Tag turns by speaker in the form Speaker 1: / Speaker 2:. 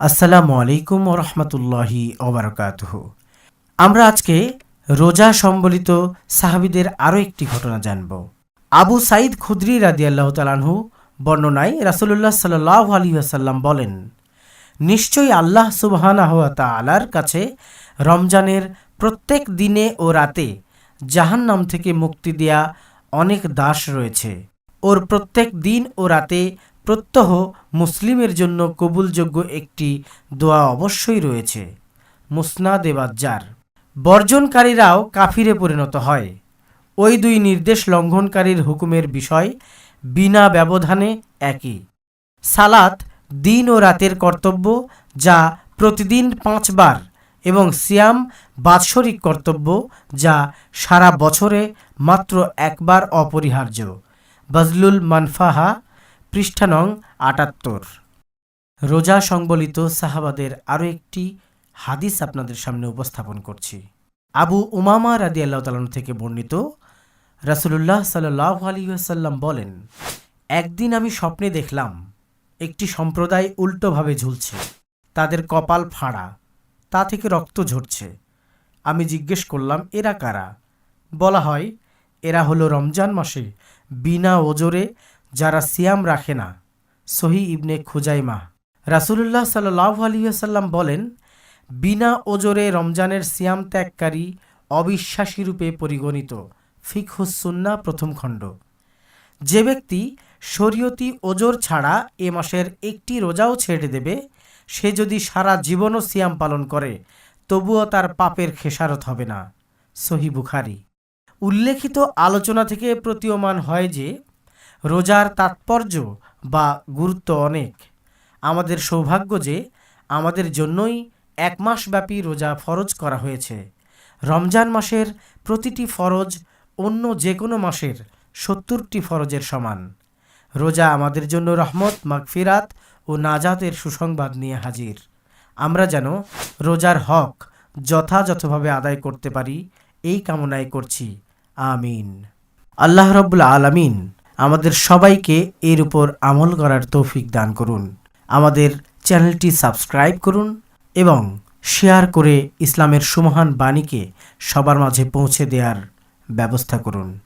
Speaker 1: আসসালামু আলাইকুম রহমতুল্লাহি ওবরাকাতুহ আমরা আজকে রোজা সম্বলিত সাহাবিদের আরও একটি ঘটনা জানব। আবু সাইদ খুদ্রি রাদি আল্লাহ তালানহু বর্ণনায় রাসুলুল্লাহ সাল্লাহ আলী আসাল্লাম বলেন, নিশ্চয়ই আল্লাহ সুবহানাহ তালার কাছে রমজানের প্রত্যেক দিনে ও রাতে জাহান্নাম থেকে মুক্তি দেয়া অনেক দাস রয়েছে। ওর প্রত্যেক দিন ও রাতে প্রত্যহ মুসলিমের জন্য কবুলযোগ্য একটি দোয়া অবশ্যই রয়েছে। মুসনাদ এবাজ্জার বর্জনকারীরাও কাফিরে পরিণত হয়। ওই দুই নির্দেশ লঙ্ঘনকারীর হুকুমের বিষয় বিনা ব্যবধানে একই। সালাত দিন ও রাতের কর্তব্য যা প্রতিদিন পাঁচবার এবং সিয়াম বাৎসরিক কর্তব্য যা সারা বছরে মাত্র একবার অপরিহার্য। বজলুল মানফাহা পৃষ্ঠা নং আটাত্তর। রোজা সংবলিত সাহাবাদের আরও একটি হাদিস আপনাদের সামনে উপস্থাপন করছি। আবু উমামা রাদি আল্লাহ তালন থেকে বর্ণিত রাসুলুল্লাহ সাল্লাহ আলী আসাল্লাম বলেন, একদিন আমি স্বপ্নে দেখলাম একটি সম্প্রদায় উল্টোভাবে ঝুলছে। তাদের কপাল ফাঁড়া, তা থেকে রক্ত ঝরছে। আমি জিজ্ঞেস করলাম, এরা কারা? বলা হয়, এরা হলো রমজান মাসে বিনা ওজরে যারা সিয়াম রাখে না, সহি ইবনে খুজাইমা। রাসুলুল্লাহ সাল্লাহ আলিয়াল্লাম বলেন, বিনা ওজরে রমজানের সিয়াম ত্যাগকারী অবিশ্বাসী রূপে পরিগণিত ফিকহুসুন্না প্রথম খণ্ড। যে ব্যক্তি শরীয়তি ওজোর ছাড়া এ মাসের একটি রোজাও ছেড়ে দেবে, সে যদি সারা জীবনও সিয়াম পালন করে, তবুও তার পাপের খেসারত হবে না। সহি বুখারি। উল্লেখিত আলোচনা থেকে প্রতীয়মান হয় যে রোজার তাৎপর্য বা গুরুত্ব অনেক। আমাদের সৌভাগ্য যে আমাদের জন্যই এক মাসব্যাপী রোজা ফরজ করা হয়েছে। রমজান মাসের প্রতিটি ফরজ অন্য যে কোনো মাসের সত্তরটি ফরজের সমান। রোজা আমাদের জন্য রহমত, মাগফিরাত ও নাজাতের সুসংবাদ নিয়ে হাজির। আমরা যেন রোজার হক যথাযথভাবে আদায় করতে পারি, এই কামনায় করছি। আমিন। আল্লাহ রব্বুল আলামিন আমাদের সবাইকে এর উপর আমল করার তৌফিক দান করুন। আমাদের চ্যানেলটি সাবস্ক্রাইব করুন এবং শেয়ার করে ইসলামের সুমহান বাণীকে সবার মাঝে পৌঁছে দেওয়ার ব্যবস্থা করুন।